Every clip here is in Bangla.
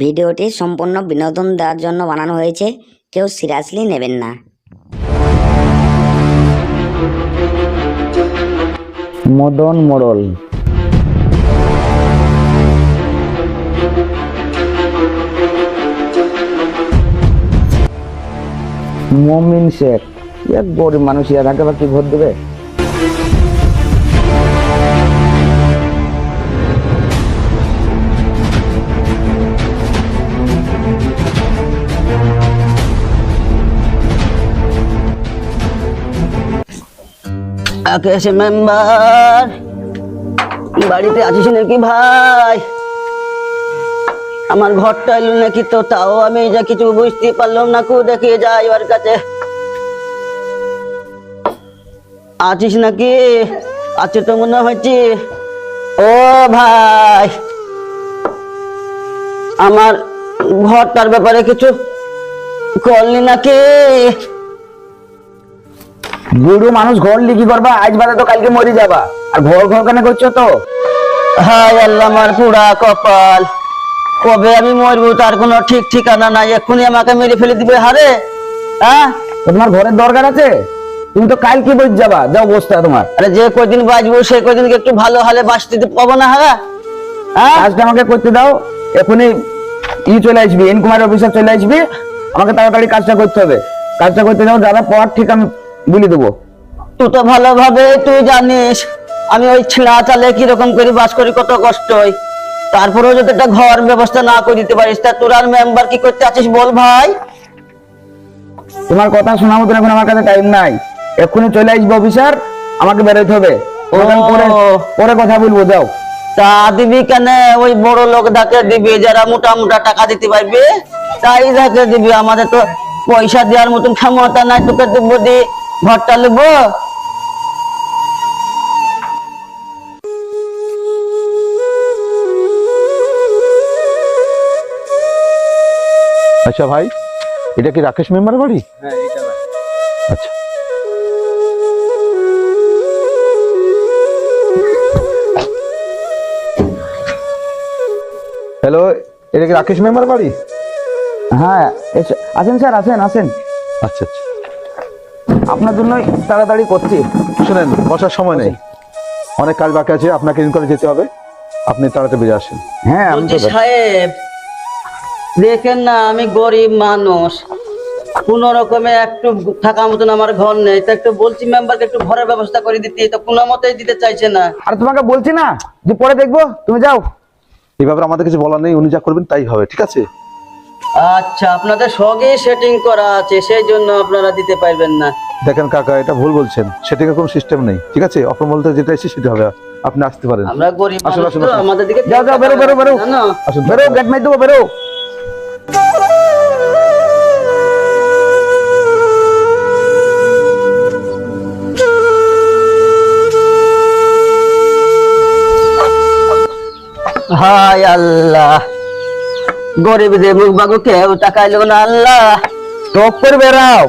ভিডিওটি সম্পূর্ণ বিনোদন দেওয়ার জন্য বানানো হয়েছে। কেউ সিরিয়াসলি নেবেন না। মদন মোড়ল। মমিন শেখ। এক গরিব মানুষ ইয়ার আগে বা কি ভোট দেবে? আকাশ মেম্বার বাড়িতে আছিস নাকি ভাই? আমার ঘরটা এলো নাকি তো, তাও আমি যা কিছু বুঝতে পারলাম না, কু দেখে যাই ওর কাছে। আছিস নাকি? আছে তো মনে হচ্ছে। ও ভাই, আমার ঘরটার ব্যাপারে কিছু করলি নাকি? বুড়ো মানুষ ঘর লিখি করবা আজ বাদে তো কালকে মরে যাবা। আর ঘর ঘর কেন করছ তো? হায় আল্লাহ আমার পুরা কপাল। কবে আমি মরবো তার কোনো ঠিক ঠিকানা নাই এক্ষুনি আমাকে মেরে ফেলে দিবে হারে? হ্যাঁ? তোমার ঘরের দরকার আছে? তুমি তো কালকে বই যাবা যা অবস্থা তোমার। আরে যে কয়দিন বাঁচবো সেই কদিন একটু ভালো হালে বাঁচতে পাবো না হ্যাঁ হ্যাঁ? কাজটা আমাকে করতে দাও এখনই ই চলে আসবি এন ইনকুমার অফিসার চলে আসবি আমাকে তাড়াতাড়ি কাজটা করতে হবে। কাজটা করতে দাও যারা পর ঠিক আমি বলে দেবো। তুই তো ভালোভাবে তুই জানিস আমি ওই ছিঁড়া চালে কীরকম করে বাস করি কত কষ্ট হয়। তারপরেও যদি একটা ঘর ব্যবস্থা না করে দিতে পারিস তা তোর আর মেম্বার কি করতে আছিস বল ভাই? তোমার কথা শোনা মতন এখন আমার কাছে টাইম নাই। এক্ষুনি চলে আসব অফিসার আমাকে বেরোতে হবে। পরে পরে কথা বলব যাও। তা দিবি কেন? ওই বড় লোক ডাকে দিবি যারা মোটা মোটা টাকা দিতে পারবে তাই ডাকে দিবি। আমাদের তো পয়সা দেওয়ার মতন ক্ষমতা নাই তোকে দেব দি। ঘরটা নেব আচ্ছা ভাই এটা কি রাকেশ মেম্বার বাড়ি? আচ্ছা। হ্যালো এটা কি রাকেশ মেম্বার বাড়ি? হ্যাঁ আসেন স্যার আসেন আসেন। আচ্ছা আচ্ছা। আপনার জন্যই তাড়াতাড়ি করছি। শুনেন বসার সময় নেই। অনেক কাজ বাকি আছে আপনাকে ইনকোয়ারি যেতে হবে। আপনি তাড়াতাড়ি বেরিয়ে আসেন। হ্যাঁ আমি তো সাহেব দেখেন না আমি গরিব মানুষ। কোন রকমে একটু থাকার মতন আমার ঘর নেই। তা একটু বলছি মেম্বারকে একটু ঘরের ব্যবস্থা করে দিতে তো কোনো মতেই দিতে চাইছে না। আর তোমাকে বলছি না যে পরে দেখব তুমি যাও। এই ব্যাপারে আমাদের কিছু বলার নেই উনি যা করবেন তাই হবে ঠিক আছে? আচ্ছা আপনাদের সঙ্গে সেটিং করা আছে সেই জন্য আপনারা দিতে পারবেন না। দেখেন কাকা এটা ভুল বলছেন। সেটিং এর কোনো সিস্টেম নেই ঠিক আছে? অপর বলতে যেটা এসে সেটা হবে আপনি আসতে পারেন। আমরা গরিব আসুন, আসুন, আমাদের দিকে যাও, যাও, বেরো, বেরো, বেরো। আসুন বেরো গেট মাই দেবো বেরো। হায় আল্লাহ। গরিবদের মুখ বাগু কেউ তাকাইল না আল্লাহ। টপ করে বেড়াও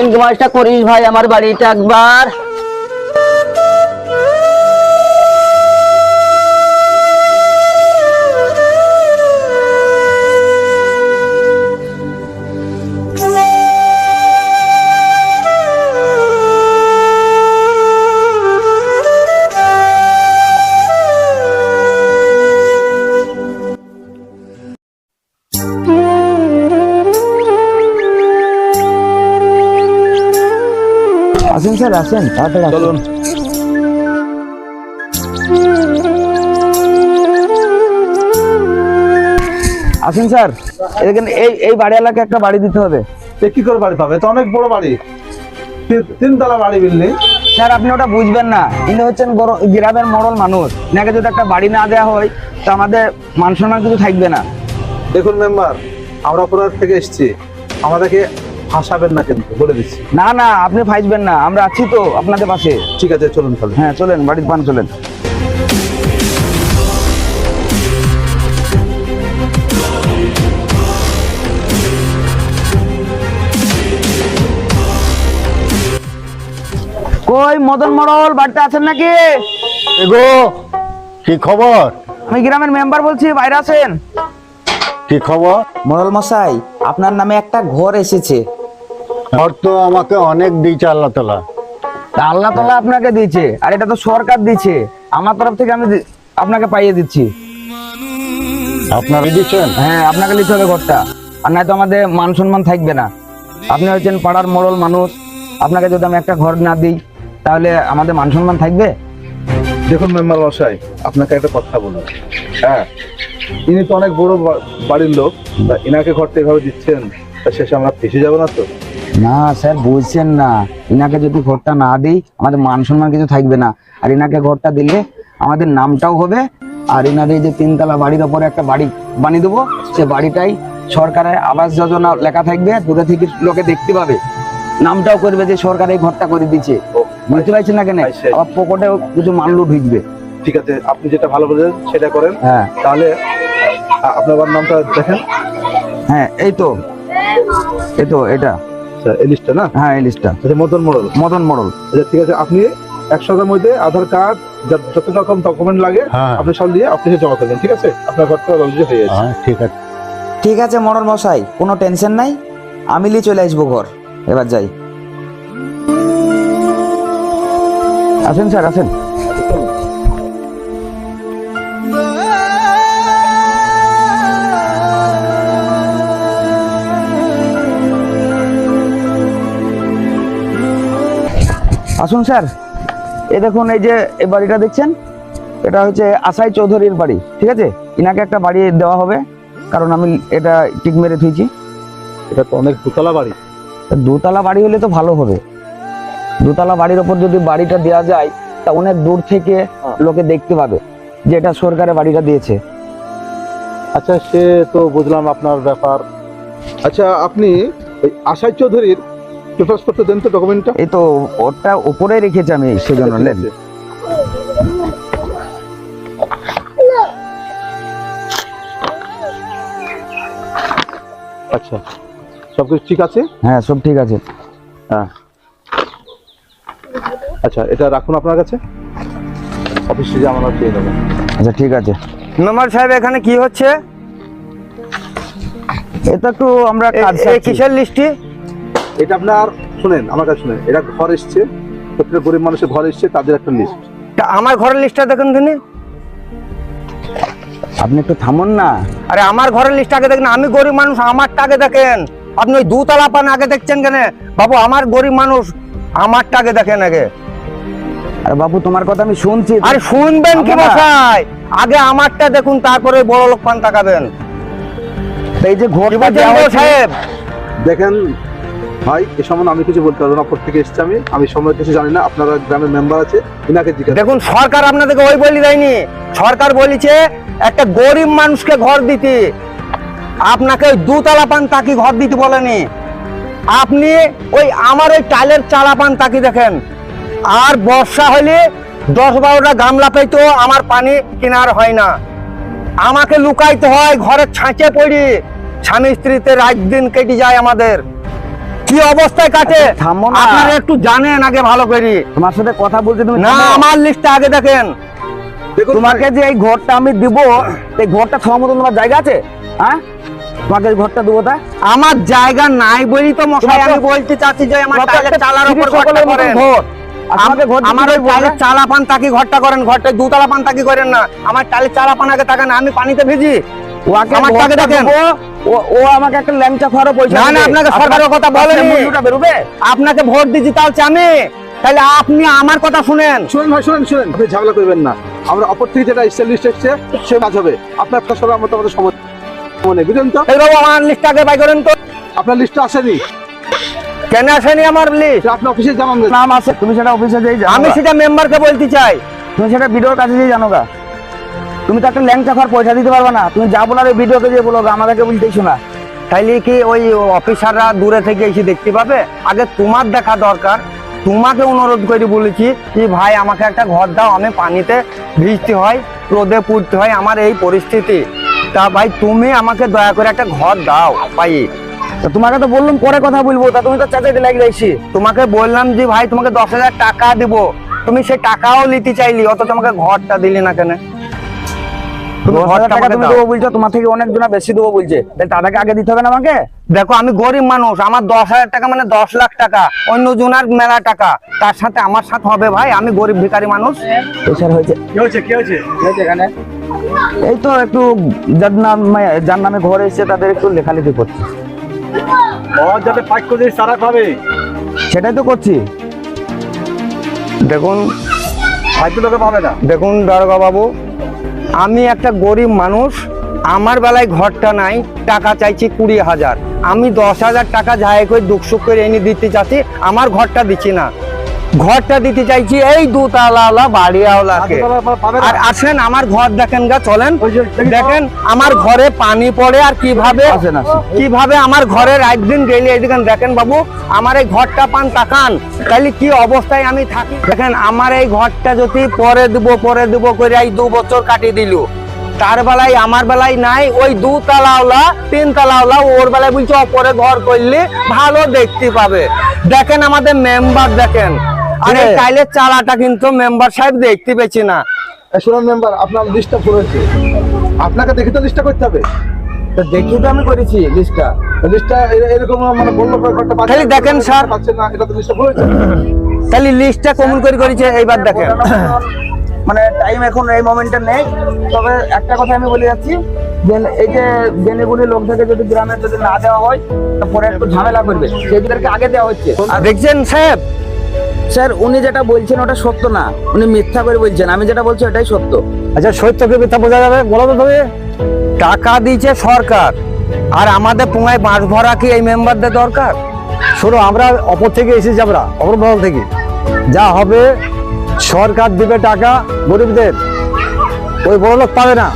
ইংমাসটা মাসটা করিস ভাই, আমার বাড়িটা একবার। স্যার আসেন তাড়াতাড়ি। চলুন। আসেন স্যার। এখানে এই এই বাড়িওয়ালাকে একটা বাড়ি দিতে হবে। এ কি করে বাড়ি পাবে? তো অনেক বড় বাড়ি। তিন- তিনতলা বাড়ি বিল্ডিং স্যার আপনি ওটা বুঝবেন না। ইনি হচ্ছেন গর- গ্রামের মরল মানুষ। নাকি যদি একটা বাড়ি না দেওয়া হয় তো আমাদের মান সম্মান কিছু থাকবে না। দেখুন মেম্বার আমরা থেকে এসেছি। আমাদেরকে ফাঁসাবেন না কিন্তু বলে দিচ্ছি। না না আপনি ফাইজবেন না আমরা আছি তো আপনাদের পাশে। ঠিক আছে চলুন তাহলে। হ্যাঁ চলেন বাড়ির পান চলেন। কই মদন মরল বাড়িতে আছেন নাকি? এগো কি খবর? আমি গ্রামের মেম্বার বলছি বাইরে আছেন? কি খবর? মোড়ল মশাই আপনার নামে একটা ঘর এসেছে। ঘর তো আমাকে অনেক দিয়েছে আল্লাহ তালা। আল্লাহ তালা আপনাকে দিয়েছে আর এটা তো সরকার দিচ্ছে আমার তরফ থেকে আমি আপনাকে পাইয়ে দিচ্ছি। আপনারা দিচ্ছেন হ্যাঁ আপনাকে নিতে হবে ঘরটা। আর নয়তো আমাদের মান সম্মান থাকবে না। আপনি হচ্ছেন পাড়ার মোড়ল মানুষ। আপনাকে যদি আমি একটা ঘর না দিই তাহলে আমাদের মান সম্মান থাকবে? দেখুন মেম্বার মশাই আপনাকে একটা কথা বলব। হ্যাঁ। ইনি তো অনেক বড় বাড়ির লোক তা ইনাকে ঘরটা এভাবে দিচ্ছেন? তা শেষে আমরা ফেসে যাব না তো? না স্যার বুঝছেন না। ইনাকে যদি ঘরটা না দিই আমাদের মান সম্মান কিছু থাকবে না। আর ইনাকে ঘরটা দিলে আমাদের নামটাও হবে আর ইনাদের যে তিনতলা বাড়ির ওপরে একটা বাড়ি বানিয়ে দেবো সে বাড়িটাই সরকারের আবাস যোজনা লেখা থাকবে দূরে থেকে লোকে দেখতে পাবে। নামটাও করবে যে সরকার এই ঘরটা করে দিচ্ছে। বুঝতে পারছেন না কেন। আবার পকেটেও কিছু মানলু ঢুকবে। ঠিক আছে আপনি যেটা ভালো বলেন সেটা করেন। হ্যাঁ। তাহলে আপনার নামটা দেখেন। হ্যাঁ এই তো। এই তো এটা। আচ্ছা না? হ্যাঁ এই আচ্ছা মদন মোড়ল মদন মডল আচ্ছা ঠিক আছে আপনি এক সপ্তাহের মধ্যে আধার কার্ড যত রকম ডকুমেন্ট লাগে হ্যাঁ। আপনি সব দিয়ে অফিসে জমা করবেন ঠিক আছে? আপনার ঘরটা অলরেডি হয়ে গেছে। হ্যাঁ ঠিক আছে। ঠিক আছে মোড়ল মশাই কোনো টেনশন নাই। আমি নিয়ে চলে আসব ঘর। এবার যাই। আসেন স্যার আসেন। আসুন স্যার। এ দেখুন এই যে এই বাড়িটা দেখছেন? এটা হচ্ছে আসাই চৌধুরীর বাড়ি ঠিক আছে? ইনাকে একটা বাড়ি দেওয়া হবে কারণ আমি এটা টিক মেরে থুইছি। এটা তো অনেক দোতলা বাড়ি। দোতলা বাড়ি হলে তো ভালো হবে। দোতলা বাড়ির ওপর যদি বাড়িটা দেওয়া যায় তা অনেক দূর থেকে লোকে দেখতে পাবে যে এটা সরকারের বাড়িটা দিয়েছে। আচ্ছা সে তো বুঝলাম আপনার ব্যাপার। আচ্ছা আপনি ওই আশাই চৌধুরীর পত্র দেন তো ডকুমেন্টটা এই তো ওটা উপরে রেখেছি আমি সেজন্য নেন আচ্ছা সবকিছু ঠিক আছে? হ্যাঁ সব ঠিক আছে। হ্যাঁ। আচ্ছা এটা রাখুন আপনার কাছে। অফিসে যে আমরা পেয়ে যাবেন আচ্ছা ঠিক আছে। মেম্বার সাহেব এখানে কি হচ্ছে? এটা একটু আমরা কিসের লিস্টি এটা আপনার শুনেন আমার কাছে শুনেন এটা ঘর এসছে প্রত্যেক গরিব মানুষের ঘর এসছে তাদের একটা লিস্ট আমার ঘরের লিস্টটা দেখুন তিনি আপনি একটু থামুন না। আরে আমার ঘরের লিস্ট আগে দেখেন আমি গরিব মানুষ আমারটা আগে দেখেন। আপনি ওই দুতলা পান আগে দেখছেন কেন? বাবু আমার গরিব মানুষ আমারটা আগে দেখেন আগে। আরে বাবু তোমার কথা আমি শুনছি। আরে শুনবেন কি বসাই আগে আমারটা দেখুন তারপরে বড় লোক পান তাকাবেন। এই যে ঘোরটা সাহেব? দেখেন ভাই, এ সম্বন্ধে আমি কিছু বলতে পারব না, প্রত্যেকে এসছে আমি। আমি সময় কিছু জানি না, আপনারা গ্রামের মেম্বার আছে, ইনাকে জিজ্ঞাসা দেখুন, সরকার আপনাদেরকে ওই বলি দেয়নি। সরকার বলেছে, একটা গরিব মানুষকে ঘর দিতে। আপনাকে ওই দুতলা পান তাকি ঘর দিতে বলেনি। আপনি ওই আমার ওই টাইলের চালা পান তাকি দেখেন। আর বর্ষা হলে দশ বারোটা গামলা পেতো, আমার পানি কেনার হয় না। আমাকে লুকাইতে হয়, ঘরের ছাঁচে পড়ি। স্বামী স্ত্রীতে রাত দিন কেটে যায় আমাদের। কি অবস্থায় কাটে? আপনারা একটু জানেন আগে ভালো করে। তোমার সাথে কথা বলতে তুমি না আমার লিস্টটা আগে দেখেন। তোমাকে যে এই ঘরটা আমি দিব এই ঘরটা খাওয়ার মতো তোমার জায়গা আছে? হ্যাঁ? তোমাকে ঘরটা দেবো তা? আমার জায়গা নাই বলি তো মশাই আমি বলতে চাচ্ছি যে আমার চালার উপর ঘরটা করেন। আমার ওই টাইলের চালা পান তাকি ঘরটা করেন? ঘরটা দুতলা পান তাকি করেন না? আমার টাইলের চালা পান আগে তাকান আমি পানিতে ভিজি। আমার টাকে দেখেন। ও আমাকে একটা ল্যাংচা খাওয়ারও পয়সা না না আপনাকে সরকারের কথা বলেনি। বেরোবে? আপনাকে ভোট দিচ্ছি তাহলে আমি তাহলে আপনি আমার কথা শুনেন। শুনেন ভাই শুনেন শুনেন। আপনি ঝামেলা করবেন না। আমরা অপর থেকে যেটা এসছে এসছে সে কাজ হবে। আপনার একটা সবাই আমাদের আমাদের সময় মনে বুঝলেন তো? এই বাবু আমার লিস্ট আগে বাই করেন তো। আপনার লিস্টটা আসেনি। কেন আসেনি আমার লিস্ট আপনি অফিসে জানান। নাম আছে। তুমি সেটা অফিসে যেই আমি সেটা মেম্বারকে বলতে চাই। তুমি সেটা ভিডিওর কাছে যেই জানো গা। তুমি তো একটা ল্যাংচা খাওয়ার পয়সা দিতে পারবে না। তুমি যা বলার ওই ভিডিওকে যে বলো, আমাদেরকে বলতেইছো না তাইলে কি ওই অফিসাররা দূরে থেকে এসে দেখতে পাবে? আগে তোমার দেখা দরকার। তোমাকে অনুরোধ করে বলেছি কি, ভাই, আমাকে একটা ঘর দাও। আমি পানিতে ভিজতে হয়, রোদে পুড়তে হয় আমার এই পরিস্থিতি। তা ভাই, তুমি আমাকে দয়া করে একটা ঘর দাও, ভাই। তোমাকে তো বললাম, পরে কথা বলব। তা তুমি তো চাচাইতে লাগে যাইছি তোমাকে বললাম যে, ভাই, তোমাকে দশ হাজার টাকা দিব। তুমি সেই টাকাও নিতে চাইলি অত তোমাকে ঘরটা দিলি না কেন? তুমি ঘরটা টাকা তুমি দেবো বলছো তোমার থেকে অনেক জনা বেশি দেবো বলছে। তাহলে তাদেরকে আগে দিতে হবে না আমাকে? দেখো আমি গরিব মানুষ আমার দশ হাজার টাকা মানে দশ লাখ টাকা অন্য জনার মেলা টাকা। তার সাথে আমার সাথে হবে ভাই আমি গরিব ভিখারি মানুষ। স্যার হয়েছে। কি হয়েছে কি হয়েছে? এই তো একটু যার নামে যার নামে ঘর এসেছে তাদের একটু লেখালেখি করছি। ঘর যাতে পাক করে দিস তারা পাবে। সেটাই তো করছি। দেখুন। হয়তো লোকে পাবে না। দেখুন দারোগা বাবু আমি একটা গরিব মানুষ, আমার বেলায় ঘরটা নাই, টাকা চাইছি কুড়ি হাজার। আমি দশ হাজার টাকা যাই করে দুঃখ করে এনে দিতে চাচ্ছি, আমার ঘরটা দিচ্ছি না। ঘরটা দিতে চাইছি এই দুতলা বাড়িওয়ালাকে। পাবে আর আসেন আমার ঘর দেখেন গা চলেন। দেখেন আমার ঘরে পানি পড়ে আর কীভাবে। কীভাবে আমার ঘরের একদিন গেলে এদিকে দেখেন বাবু আমার এই ঘরটা পান তাকান। তাহলে কি অবস্থায় আমি থাকি? দেখেন আমার এই ঘরটা যদি পরে দিব পরে দিব করে এই দু বছর কাটিয়ে দিল তার বেলায় আমার বেলায় নাই ওই দু তালাওলা তিন তালাওলা ওর বেলায় বলছে অপরে ঘর করলে ভালো দেখতে পাবে। দেখেন আমাদের মেম্বার দেখেন। আরে? কাইলে চালাটা কিন্তু মেম্বার সাহেব দেখতে পেয়েছি না। শুনুন মেম্বার আপনার লিস্টটা করেছে আপনাকে দেখে তো লিস্টটা করতে হবে। তো দেখি তো আমি করেছি লিস্টটা লিস্টটা এরকম মানে বলল খালি দেখেন, স্যার। পাচ্ছে না এটা তো লিস্টটা করেছে তাহলে লিস্টটা কমন করে করেছে এইবার দেখেন। মানে টাইম এখন এই মোমেন্টে নেই। তবে একটা কথা আমি বলে যাচ্ছি যে এই যে জেনেগুলি লোক থেকে যদি গ্রামে যদি না দেওয়া হয় তো পরে একটু ঝামেলা করবে। সেগুলোকে আগে দেওয়া হচ্ছে। আর দেখছেন সাহেব? স্যার উনি যেটা বলছেন ওটা সত্য না। উনি মিথ্যা করে বলছেন। আমি যেটা বলছি ওটাই সত্য। আচ্ছা সত্যকে মিথ্যা বোঝা যাবে? বলো তো তুমি। টাকা দিয়েছে সরকার। আর আমাদের পুঙ্গায় মাছ ভরা কি এই মেম্বারদের দরকার? শোনো আমরা অপর থেকে এসেছি আমরা অপর মহল থেকে। যা হবে সরকার দিবে টাকা গরিবদের। ওই বড় লোক পাবে না।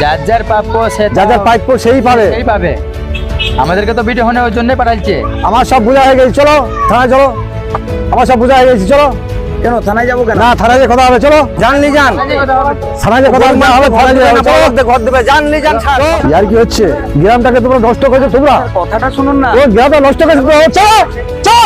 যার যার প্রাপ্য সে যার যা প্রাপ্য সেই পাবে। সেই পাবে। আমাদেরকে তো ভিডিও হনে ওই জন্য পাঠাচ্ছে আমার সব বোঝা হয়ে গেছে। চলো থানায় চলো। আমার সব বোঝা হয়ে গেছি চলো। কেন থানায় যাব কেন? না থানায় যে কথা হবে চলো। জানলি যান থানায় যে কথা হবে হবে থানায় যে। ঘর দেবে জানলি যান ইয়ার কি হচ্ছে? গ্রামটাকে তোমরা নষ্ট করেছ তোমরা? কথাটা শুনুন না। ও গ্রামটা নষ্ট করেছ চলো চলো।